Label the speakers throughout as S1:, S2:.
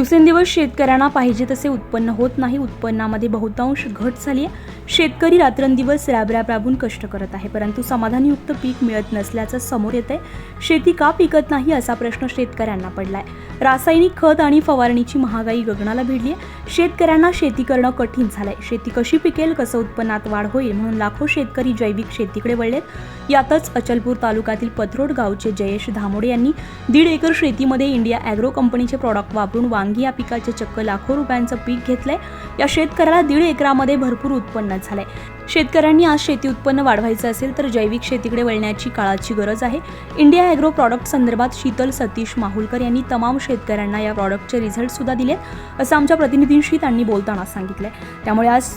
S1: दिवसेंदिवस शेतकऱ्यांना पाहिजे तसे उत्पन्न होत नाही. उत्पन्नामध्ये बहुतांश घट झाली आहे. शेतकरी रात्रंदिवस राबराब राबून कष्ट करत आहे परंतु समाधानयुक्त पीक मिळत नसल्याचं समोर येत आहे शेती का पिकत नाही असा प्रश्न शेतकऱ्यांना पडलाय. रासायनिक खत आणि फवारणीची महागाई गगनाला भिडली आहे शेतकऱ्यांना शेती करणं कठीण झालंय. शेती कशी पिकेल कसं उत्पन्नात वाढ होईल म्हणून लाखो शेतकरी जैविक शेतीकडे वळलेत. यातच अचलपूर तालुक्यातील पथरोड गावचे जयेश धामोडे यांनी दीड एकर शेतीमध्ये इंडिया ॲग्रो कंपनीचे प्रॉडक्ट वापरून वांगी या पिकाचे चक्क लाखो रुपयांचं पीक घेतलंय. या शेतकऱ्याला दीड एकरामध्ये भरपूर उत्पन्न झालंय. शेतकऱ्यांनी आज शेती उत्पन्न वाढवायचं असेल तर जैविक शेतीकडे वळण्याची काळाची गरज आहे. इंडिया ॲग्रो प्रॉडक्ट संदर्भात शीतल सतीश माहुलकर यांनी तमाम शेतकऱ्यांना या प्रॉडक्टचे रिझल्ट सुद्धा दिलेत असं आमच्या प्रतिनिधींशी त्यांनी बोलताना सांगितलंय. त्यामुळे आज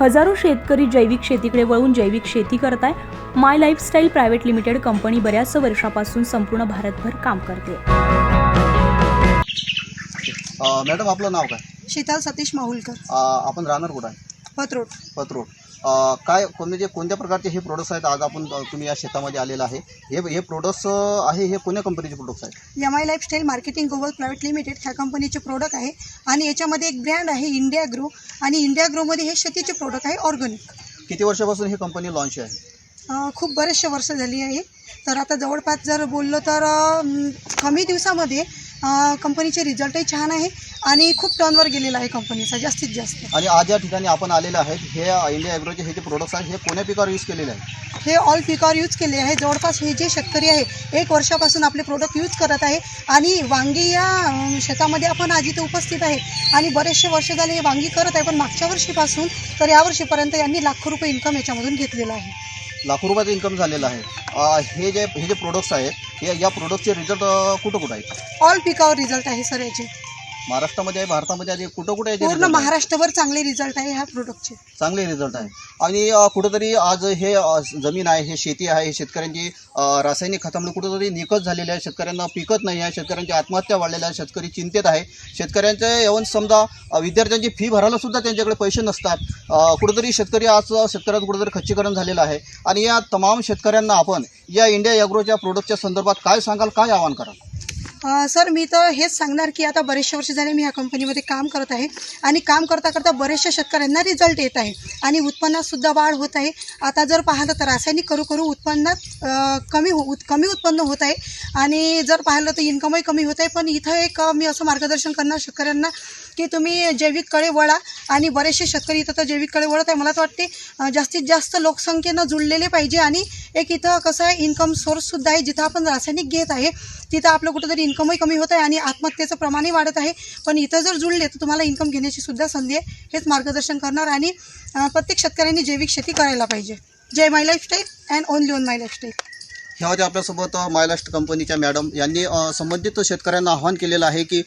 S1: हजारो शेतकरी जैविक शेतीकडे वळून जैविक शेती करत आहे my lifestyle private limited company बऱ्याच वर्षापासून संपूर्ण भारतभर काम करते.
S2: मॅडम आपलं नाव काय?
S3: शीतल सतीश माहुलकर.
S2: आपण राहणार कुठं?
S3: पत्रोड
S2: अ, काय कोण- म्हणजे कोणत्या प्रकारचे हे प्रोडक्ट्स आहेत? आज आपण तुम्ही या शेतामध्ये आलेलं आहे. हे हे प्रोडक्ट्स आहे हे कोण्या कंपनीचे प्रोडक्ट्स आहेत?
S3: M I lifestyle marketing global private limited ह्या कंपनीचे प्रोडक्ट आहे. आणि याच्यामध्ये एक ब्रँड आहे इंडिया ग्रो आणि इंडिया ग्रोमध्ये हे शेतीचे प्रोडक्ट आहे ऑर्गॅनिक
S2: किती वर्षापासून ही कंपनी लॉन्च आहे?
S3: खूप बरेचसे वर्ष झाली आहे. तर आता जवळपास जर बोललो तर अं, कमी दिवसामध्ये कंपनीचे रिझल्टही छान आहे आणि खूप टर्नवर गेलेला आहे कंपनीचा जास्तीत जास्त.
S2: आणि आज या ठिकाणी आपण आलेले आहेत हे इंडिया ॲग्रोचे हे जे प्रोडक्ट्स आहेत हे कोण्या पिकावर यूज केलेले आहेत?
S3: हे ऑल पिकावर यूज केले आहे. जवळपास हे जे शेतकरी आहे एक वर्षापासून आपले प्रोडक्ट यूज करत आहे. आणि वांगी या शेतामध्ये आपण आज इथे उपस्थित आहे. आणि बरेचसे वर्ष झाले हे वांगी करत आहे पण मागच्या वर्षीपासून तर यावर्षीपर्यंत यांनी लाखो रुपये इन्कम याच्यामधून घेतलेलं आहे.
S2: लाखो रुपयाचं इन्कम झालेलं आहे. हे जे हे जे प्रोडक्ट्स आहेत हे या प्रोडक्टचे रिझल्ट कुठं कुठं आहेत?
S3: ऑल पिकावर रिझल्ट आहे सर याचे.
S2: महाराष्ट्रामध्ये आहे भारतामध्ये आहे कुठं कुठे याचे
S3: पूर्ण? महाराष्ट्रभर चांगले रिझल्ट आहे ह्या प्रोडक्टचे
S2: चांगले रिझल्ट आहे. आणि अ, कुठंतरी आज हे अ, जमीन आहे हे शेती आहे हे शेतकऱ्यांची अ, रासायनिक खतामुळे कुठंतरी निकत झालेली आहे शेतकऱ्यांना पिकत नाही आहे शेतकऱ्यांची आत्महत्या वाढलेल्या आहे शेतकरी चिंतेत आहे. शेतकऱ्यांचे येऊन समजा अ, विद्यार्थ्यांची फी भरायला सुद्धा त्यांच्याकडे पैसे नसतात. अ, कुठंतरी शेतकरी आज शेतकऱ्याचं कुठंतरी खच्चीकरण झालेलं आहे. आणि या तमाम शेतकऱ्यांना आपण या इंडिया ॲग्रोच्या प्रोडक्टच्या संदर्भात काय सांगाल काय आवाहन कराल?
S3: सर मी तर हेच सांगणार की आता बरेचसे वर्ष झाले मी ह्या कंपनीमध्ये काम करत आहे आणि काम करता करता बरेचशा शेतकऱ्यांना रिझल्ट येत आहे आणि उत्पन्नातसुद्धा वाढ होत आहे. आता जर पाहिलं तर रासायनिक करू करू उत्पन्नात कमी हो उत कमी उत्पन्न होत आहे आणि जर पाहिलं तर इन्कमही कमी होत आहे. पण इथं एक मी असं मार्गदर्शन करणार शेतकऱ्यांना की तुम्ही जैविककडे वळा आणि बरेचसे शेतकरी इथं तर जैविककडे वळत आहे. मला तर वाटते जास्तीत जास्त लोकसंख्येनं जुळलेले पाहिजे आणि एक इथं कसं आहे इन्कम सोर्ससुद्धा आहे जिथं आपण रासायनिक घेत आहे तिथं आपलं कुठंतरी इन्कमही कमी होत आहे आणि आत्महत्येचं प्रमाणही वाढत आहे. पण इथं जर जुळले तर तुम्हाला इन्कम घेण्याची सुद्धा संधी आहे. हेच मार्गदर्शन करणार आणि प्रत्येक शेतकऱ्यांनी जैविक शेती करायला पाहिजे. जय my lifestyle and only own my lifestyle.
S2: ह्या होत्या आपल्यासोबत मायलास्ट कंपनीच्या मॅडम यांनी संबंधित शेतकऱ्यांना आवाहन केलेलं आहे की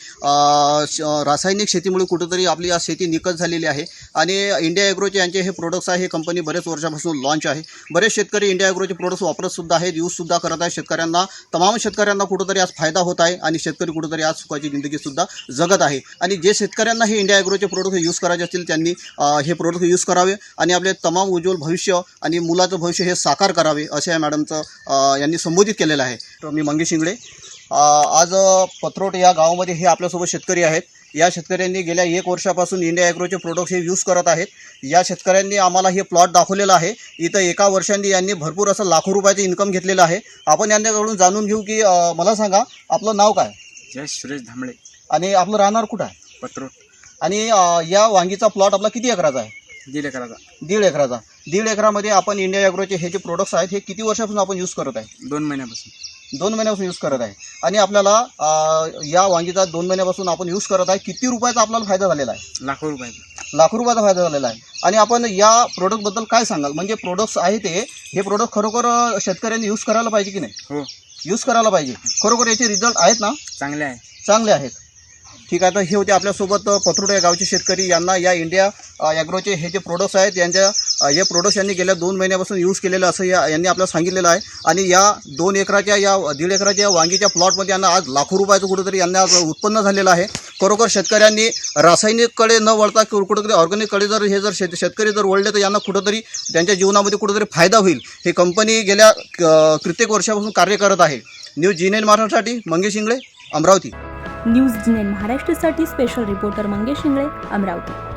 S2: श- रासायनिक शेतीमुळे कुठंतरी आपली आज शेती निकट झालेली आहे. आणि इंडिया ॲग्रोचे यांचे हे प्रोडक्ट्स आहे हे कंपनी बरेच वर्षापासून लॉन्च आहे. बरेच शेतकरी इंडिया ॲग्रोचे प्रोडक्ट्स वापरतसुद्धा आहेत यूजसुद्धा करत आहेत. शेतकऱ्यांना तमाम शेतकऱ्यांना कुठंतरी आज फायदा होत आहे आणि शेतकरी कुठंतरी आज सुखाची जिंदगीसुद्धा जगत आहे. आणि जे शेतकऱ्यांना हे इंडिया ॲग्रोचे प्रोडक्ट यूज करायचे असतील त्यांनी हे प्रोडक्ट यूज करावे आणि आपले तमाम उज्ज्वल भविष्य आणि मुलाचं भविष्य हे साकार करावे असे या मॅडमचं यांनी संबोधित केलेलं आहे. मी मंगेश शिंगडे आज पत्रोट या गावामध्ये हे आपल्यासोबत शेतकरी आहेत. या शेतकऱ्यांनी गेल्या एक वर्षापासून इंडिया ॲग्रोचे प्रोडक्ट हे यूज करत आहेत. या शेतकऱ्यांनी आम्हाला हे प्लॉट दाखवलेलं आहे. इथं एका वर्षांनी यांनी भरपूर असं लाखो रुपयाचं इन्कम घेतलेलं आहे. आपण यांच्याकडून जाणून घेऊ की मला सांगा आपलं नाव काय?
S4: जय सुरेश धांबळे
S2: आणि आपलं राहणार कुठं आहे?
S4: पत्रोट.
S2: आणि या वांगीचा प्लॉट आपला किती एकराचा आहे?
S4: दीड एकराचा.
S2: दीड एकराचा. दीड एकरामध्ये आपण इंडिया ॲग्रोचे हे जे प्रोडक्ट्स आहेत हे किती वर्षापासून आपण यूज करत आहे?
S4: दोन महिन्यापासून.
S2: दोन महिन्यापासून यूज करत आहे. आणि आपल्याला या वांगीचा दोन महिन्यापासून आपण यूज करत आहे. किती रुपयाचा आपल्याला फायदा झालेला आहे?
S4: लाखो रुपयाचा.
S2: लाखो रुपयाचा फायदा झालेला आहे. आणि आपण या प्रोडक्टबद्दल काय सांगाल? म्हणजे प्रोडक्ट्स आहे ते हे प्रोडक्ट खरोखर शेतकऱ्यांनी यूज करायला पाहिजे की नाही?
S4: हो.
S2: यूज करायला पाहिजे. खरोखर याचे रिझल्ट आहेत ना?
S4: चांगले आहे.
S2: चांगले आहेत. ठीक आहे तर हे होते आपल्यासोबत अ, या गावचे शेतकरी. यांना या इंडिया ॲग्रोचे हे जे प्रोडक्ट्स आहेत यांच्या हे प्रोडक्ट्स यांनी गेल्या दोन महिन्यापासून यूज केलेलं असं या यांनी आपल्याला सांगितलेलं आहे. आणि या दोन एकराच्या या दीड एकराच्या वांगीच्या प्लॉटमध्ये यांना आज लाखो रुपयाचं कुठेतरी यांना आज उत्पन्न झालेलं आहे. खरोखर शेतकऱ्यांनी रासायनिककडे न वळता किंवा कुठेतरी ऑर्गॅनिककडे जर हे जर शेत शेतकरी जर वळले तर यांना कुठंतरी त्यांच्या जीवनामध्ये कुठंतरी फायदा होईल. हे कंपनी गेल्या कित्येक वर्षापासून कार्य करत आहे. न्यूज जी नाईन महाराष्ट्रासाठी Mangesh Ingle Amravati.
S1: News G nine महाराष्ट्रासाठी स्पेशल रिपोर्टर मंगेश इंगळे अमरावती.